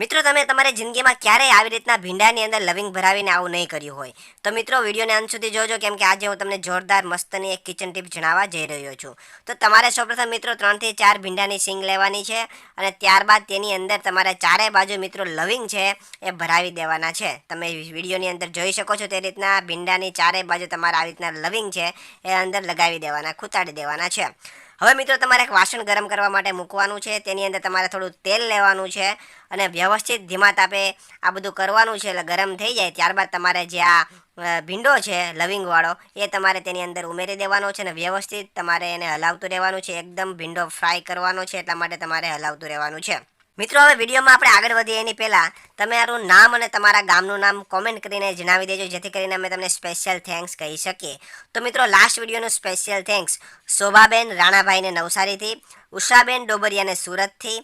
મિત્રો, તમે તમારી જિંદગીમાં ક્યારેય આવી રીતના ભીંડાની અંદર લવિંગ ભરાવીને આવું નહીં કર્યું હોય. તો મિત્રો, વિડીયોને અંત સુધી જોજો, કેમ કે આજે હું તમને જોરદાર મસ્તની એક કિચન ટીપ જણાવવા જઈ રહ્યો છું. તો તમારે સૌપ્રથમ મિત્રો ત્રણથી ચાર ભીંડાની સિંગ લેવાની છે અને ત્યારબાદ તેની અંદર તમારે ચારે બાજુ મિત્રો લવિંગ છે એ ભરાવી દેવાના છે. તમે વિડીયોની અંદર જોઈ શકો છો તે રીતના ભીંડાની ચારે બાજુ તમારે આવી રીતના લવિંગ છે એ અંદર લગાવી દેવાના, ખૂતાડી દેવાના છે. હવે મિત્રો, તમારે એક વાસણ ગરમ કરવા માટે મૂકવાનું છે. તેની અંદર તમારે થોડું તેલ લેવાનું છે અને વ્યવસ્થિત ધીમા તાપે આ બધું કરવાનું છે એટલે ગરમ થઈ જાય. ત્યારબાદ તમારે જે આ ભીંડો છે, લવિંગવાળો, એ તમારે તેની અંદર ઉમેરી દેવાનો છે અને વ્યવસ્થિત તમારે એને હલાવતું રહેવાનું છે. એકદમ ભીંડો ફ્રાય કરવાનો છે એટલા માટે તમારે હલાવતું રહેવાનું છે. મિત્રો, હવે વિડીયોમાં આપણે આગળ વધીએ. એની પહેલાં તમારું નામ અને તમારા ગામનું નામ કોમેન્ટ કરીને જણાવી દેજો, જેથી કરીને અમે તમને સ્પેશિયલ થેન્ક્સ કહી શકીએ. તો મિત્રો લાસ્ટ વિડીયોનું સ્પેશિયલ થેન્ક્સ શોભાબેન રાણાભાઈને નવસારીથી, ઉષાબેન ડોબરિયાને સુરતથી,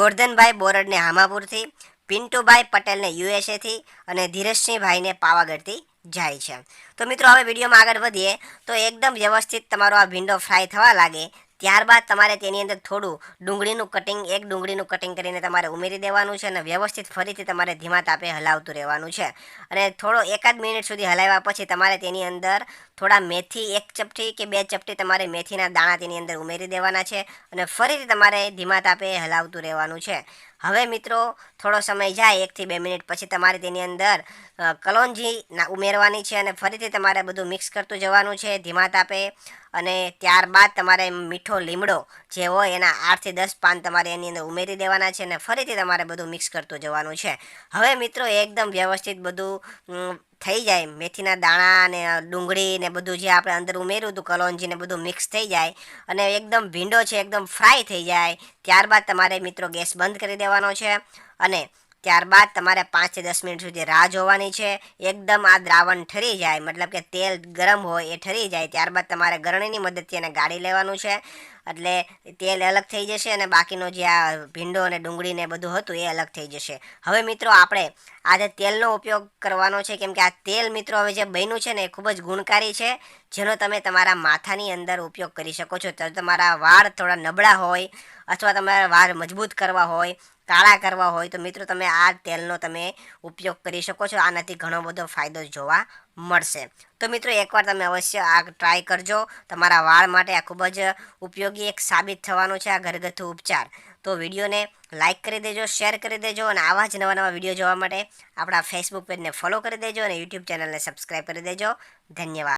ગોરધનભાઈ બોરડને હામાપુરથી, પિન્ટુભાઈ પટેલને યુએસએથી અને ધીરજસિંહભાઈને પાવાગઢથી જાય છે. તો મિત્રો, હવે વિડીયોમાં આગળ વધીએ. તો એકદમ વ્યવસ્થિત તમારો આ ભીંડો ફ્રાય થવા લાગે ત્યારબાદ તમારે તેની અંદર થોડું ડુંગળીનું કટિંગ એક ડુંગળીનું કટિંગ કરીને તમારે ઉમેરી દેવાનું છે અને વ્યવસ્થિત ફરીથી તમારે ધીમા તાપે હલાવતું રહેવાનું છે. અને થોડો એકાદ મિનિટ સુધી હલાવ્યા પછી તમારે તેની અંદર થોડા મેથી, એક ચપટી કે બે ચપટી તમારે મેથીના દાણા તેની અંદર ઉમેરી દેવાના છે અને ફરીથી તમારે ધીમા તાપે હલાવતું રહેવાનું છે. હવે મિત્રો, થોડો સમય જાય, એકથી બે મિનિટ પછી તમારે તેની અંદર કલોંજી ઉમેરવાની છે અને ફરીથી તમારે બધું મિક્સ કરતું જવાનું છે, ધીમા તાપે. અને ત્યારબાદ તમારે મીઠો લીમડો જે હોય એના આઠથી દસ પાન તમારે એની અંદર ઉમેરી દેવાના છે અને ફરીથી તમારે બધું મિક્સ કરતું જવાનું છે. હવે મિત્રો, એકદમ વ્યવસ્થિત બધું થઈ જાય. મેથીના દાણા ને ડુંગળી ને બધું જે આપણે અંદર ઉમેર્યું હતું, કલોંજી ને બધું મિક્સ થઈ જાય અને એકદમ ભીંડો છે, એકદમ ફ્રાય થઈ જાય. ત્યારબાદ તમારે મિત્રો ગેસ બંધ કરી દેવાનો છે અને ત્યારબાદ તમારે પાંચથી દસ મિનિટ સુધી રાહ જોવાની છે. એકદમ આ દ્રાવણ ઠરી જાય, મતલબ કે તેલ ગરમ હોય એ ઠરી જાય, ત્યારબાદ તમારે ગરણીની મદદથી એને ગાળી લેવાનું છે. એટલે તેલ અલગ થઈ જશે અને બાકીનો જે આ ભીંડો અને ડુંગળી ને બધું હતું એ અલગ થઈ જશે. હવે મિત્રો આપણે આજે તેલનો ઉપયોગ કરવાનો છે, કેમ કે આ તેલ મિત્રો હવે જે બન્યું છે ને એ ખૂબ જ ગુણકારી છે, જેનો તમે તમારા માથાની અંદર ઉપયોગ કરી શકો છો. તમારા વાળ થોડા નબળા હોય અથવા તમારા વાળ મજબૂત કરવા હોય કાળા કરવા હોય તો મિત્રો તમે આ તેલનો તમે ઉપયોગ કરી શકો છો. આનાથી ઘણો બધો ફાયદો જોવા મળશે. તો મિત્રો એકવાર તમે અવશ્ય આ ટ્રાય કરજો. તમારા વાળ માટે આ ખૂબ જ ઉપયોગી એક સાબિત થવાનો છે આ ઘરગથ્થુ ઉપચાર. તો વિડીયોને લાઇક કરી દેજો શેર કરી દેજો અને આવા જ નવા નવા વીડિયો જોવા માટે આપણા ફેસબુક પેજને ફોલો કરી દેજો અને યુટ્યુબ ચેનલને સબસ્ક્રાઈબ કરી દેજો. ધન્યવાદ.